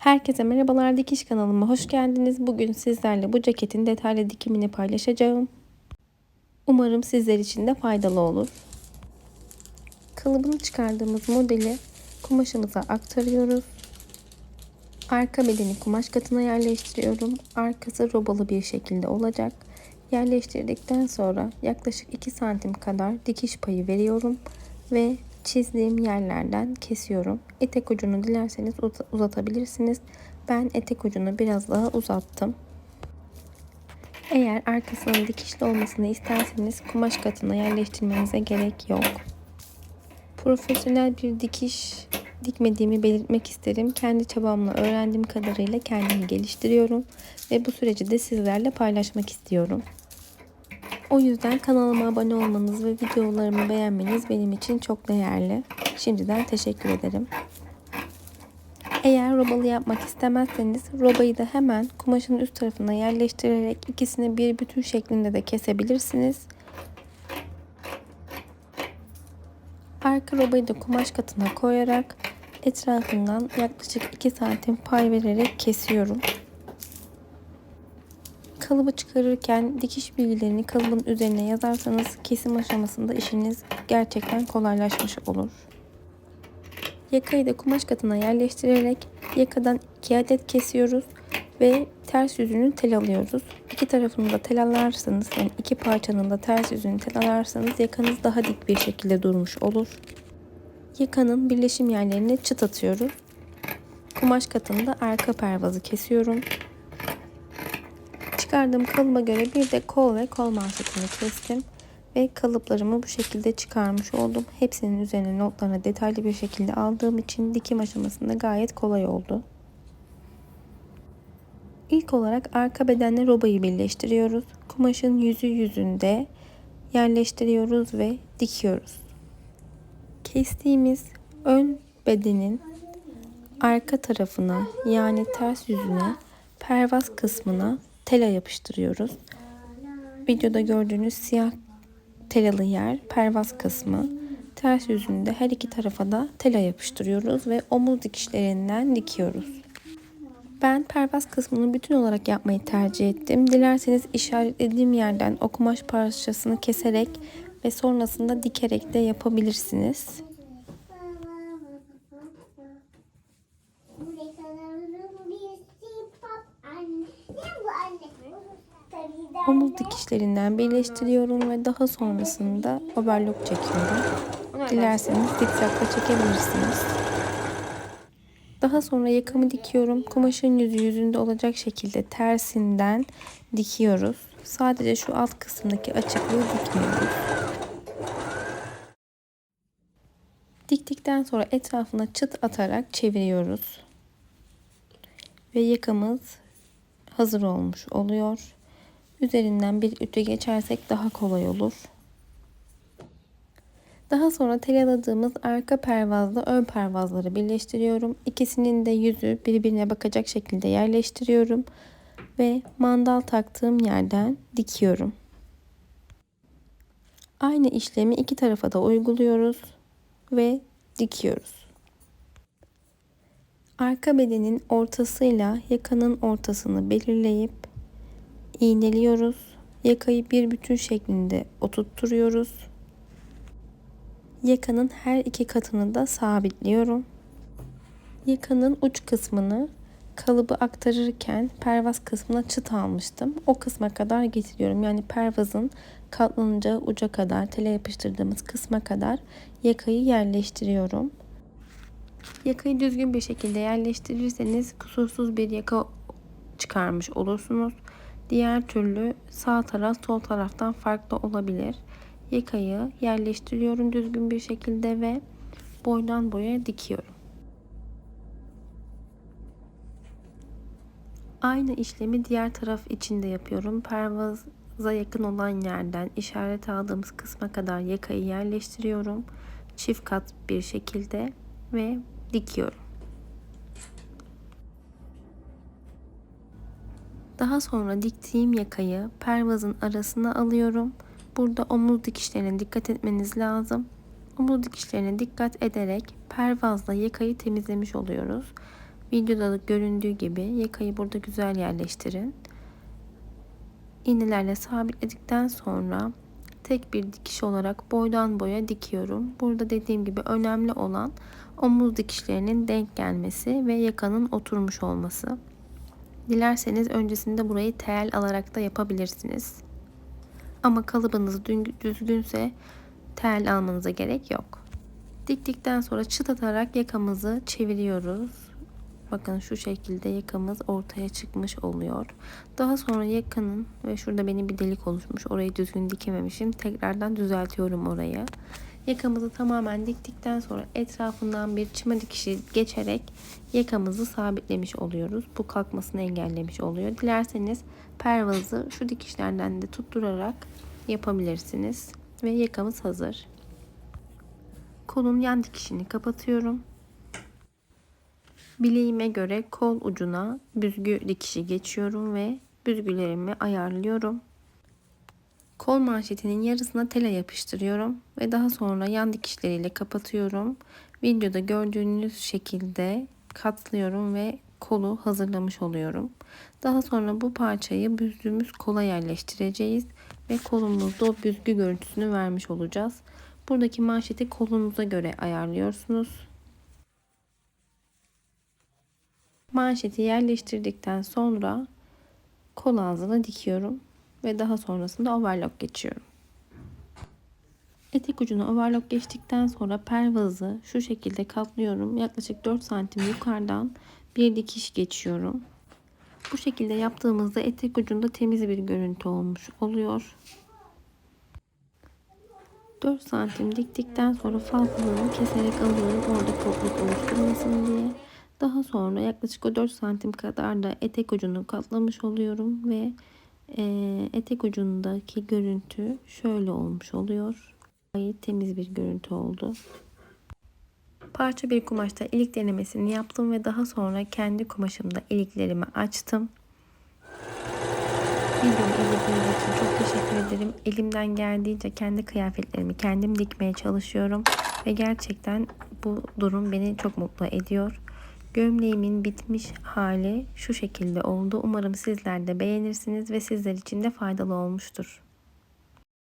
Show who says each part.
Speaker 1: Herkese merhabalar dikiş kanalıma hoş geldiniz. Bugün sizlerle bu ceketin detaylı dikimini paylaşacağım. Umarım sizler için de faydalı olur. Kalıbını çıkardığımız modeli kumaşımıza aktarıyoruz. Arka bedeni kumaş katına yerleştiriyorum. Arkası robalı bir şekilde olacak. Yerleştirdikten sonra yaklaşık 2 santim kadar dikiş payı veriyorum ve çizdiğim yerlerden kesiyorum. Etek ucunu dilerseniz uzatabilirsiniz. Ben etek ucunu biraz daha uzattım. Eğer arkasının dikişli olmasını isterseniz kumaş katına yerleştirmenize gerek yok. Profesyonel bir dikiş dikmediğimi belirtmek isterim. Kendi çabamla öğrendiğim kadarıyla kendimi geliştiriyorum ve bu süreci de sizlerle paylaşmak istiyorum. O yüzden kanalıma abone olmanız ve videolarımı beğenmeniz benim için çok değerli. Şimdiden teşekkür ederim. Eğer robalı yapmak istemezseniz robayı da hemen kumaşın üst tarafına yerleştirerek ikisini bir bütün şeklinde de kesebilirsiniz. Arka robayı da kumaş katına koyarak etrafından yaklaşık 2 santim pay vererek kesiyorum. Kalıbı çıkarırken dikiş bilgilerini kalıbın üzerine yazarsanız kesim aşamasında işiniz gerçekten kolaylaşmış olur. Yakayı da kumaş katına yerleştirerek yakadan 2 adet kesiyoruz ve ters yüzünü tel alıyoruz. İki tarafını da tel alarsanız yani iki parçanın da ters yüzünü tel alarsanız yakanız daha dik bir şekilde durmuş olur. Yakanın birleşim yerlerine çıt atıyoruz. Kumaş katında arka pervazı kesiyorum. Çıkardığım kalıba göre bir de kol ve kol manşetini kestim. Ve kalıplarımı bu şekilde çıkarmış oldum. Hepsinin üzerine notlarını detaylı bir şekilde aldığım için dikim aşamasında gayet kolay oldu. İlk olarak arka bedenle robayı birleştiriyoruz. Kumaşın yüzü yüzünde yerleştiriyoruz ve dikiyoruz. Kestiğimiz ön bedenin arka tarafına yani ters yüzüne pervaz kısmına tela yapıştırıyoruz. Videoda gördüğünüz siyah telalı yer pervaz kısmı. Ters yüzünde her iki tarafa da tela yapıştırıyoruz ve omuz dikişlerinden dikiyoruz. Ben pervaz kısmını bütün olarak yapmayı tercih ettim. Dilerseniz işaretlediğim yerden o kumaş parçasını keserek ve sonrasında dikerek de yapabilirsiniz. Omuz dikişlerinden birleştiriyorum ve daha sonrasında overlock çekiyorum. Dilerseniz zikzakla çekebilirsiniz. Daha sonra yakamı dikiyorum. Kumaşın yüzü yüzünde olacak şekilde tersinden dikiyoruz. Sadece şu alt kısımdaki açıklığı dikmiyoruz. Diktikten sonra etrafına çıt atarak çeviriyoruz. Ve yakamız hazır olmuş oluyor. Üzerinden bir ütü geçersek daha kolay olur. Daha sonra teladığımız arka pervazla ön pervazları birleştiriyorum. İkisinin de yüzü birbirine bakacak şekilde yerleştiriyorum. Ve mandal taktığım yerden dikiyorum. Aynı işlemi iki tarafa da uyguluyoruz ve dikiyoruz. Arka bedenin ortasıyla yakanın ortasını belirleyip iğneliyoruz. Yakayı bir bütün şeklinde oturtturuyoruz. Yakanın her iki katını da sabitliyorum. Yakanın uç kısmını kalıbı aktarırken pervaz kısmına çıt almıştım. O kısma kadar getiriyorum. Yani pervazın katlanacağı uca kadar, tele yapıştırdığımız kısma kadar yakayı yerleştiriyorum. Yakayı düzgün bir şekilde yerleştirirseniz kusursuz bir yaka çıkarmış olursunuz. Diğer türlü sağ taraf sol taraftan farklı olabilir. Yakayı yerleştiriyorum düzgün bir şekilde ve boydan boya dikiyorum. Aynı işlemi diğer taraf için de yapıyorum. Pervaza yakın olan yerden işaret aldığımız kısma kadar yakayı yerleştiriyorum. Çift kat bir şekilde ve dikiyorum. Daha sonra diktiğim yakayı pervazın arasına alıyorum. Burada omuz dikişlerine dikkat etmeniz lazım. Omuz dikişlerine dikkat ederek pervazla yakayı temizlemiş oluyoruz. Videoda da göründüğü gibi yakayı burada güzel yerleştirin. İğnelerle sabitledikten sonra tek bir dikiş olarak boydan boya dikiyorum. Burada dediğim gibi önemli olan omuz dikişlerinin denk gelmesi ve yakanın oturmuş olması. Dilerseniz öncesinde burayı tel alarak da yapabilirsiniz. Ama kalıbınız düzgünse tel almanıza gerek yok. Diktikten sonra çıt atarak yakamızı çeviriyoruz. Bakın şu şekilde yakamız ortaya çıkmış oluyor. Daha sonra yakanın ve şurada benim bir delik oluşmuş. Orayı düzgün dikememişim. Tekrardan düzeltiyorum orayı. Yakamızı tamamen diktikten sonra etrafından bir çıma dikişi geçerek yakamızı sabitlemiş oluyoruz. Bu kalkmasını engellemiş oluyor. Dilerseniz pervazı şu dikişlerden de tutturarak yapabilirsiniz. Ve yakamız hazır. Kolun yan dikişini kapatıyorum. Bileğime göre kol ucuna büzgü dikişi geçiyorum ve büzgülerimi ayarlıyorum. Kol manşetinin yarısına tela yapıştırıyorum ve daha sonra yan dikişleriyle kapatıyorum. Videoda gördüğünüz şekilde katlıyorum ve kolu hazırlamış oluyorum. Daha sonra bu parçayı büzdüğümüz kola yerleştireceğiz ve kolumuzda o büzgü görüntüsünü vermiş olacağız. Buradaki manşeti kolunuza göre ayarlıyorsunuz. Manşeti yerleştirdikten sonra kol ağzına dikiyorum ve daha sonrasında overlock geçiyorum. Etek ucuna overlock geçtikten sonra pervazı şu şekilde katlıyorum. Yaklaşık 4 santim yukarıdan bir dikiş geçiyorum. Bu şekilde yaptığımızda etek ucunda temiz bir görüntü olmuş oluyor. 4 santim diktikten sonra fazlalığını keserek alıyorum orada kopukluk oluşturmasın diye. Daha sonra yaklaşık o 4 santim kadar da etek ucunu katlamış oluyorum ve etek ucundaki görüntü şöyle olmuş oluyor. Gayet temiz bir görüntü oldu. Parça bir kumaşta ilik denemesini yaptım ve daha sonra kendi kumaşımda iliklerimi açtım. Videomu izlediğiniz için çok teşekkür ederim. Elimden geldiğince kendi kıyafetlerimi kendim dikmeye çalışıyorum. Ve gerçekten bu durum beni çok mutlu ediyor. Gömleğimin bitmiş hali şu şekilde oldu. Umarım sizler de beğenirsiniz ve sizler için de faydalı olmuştur.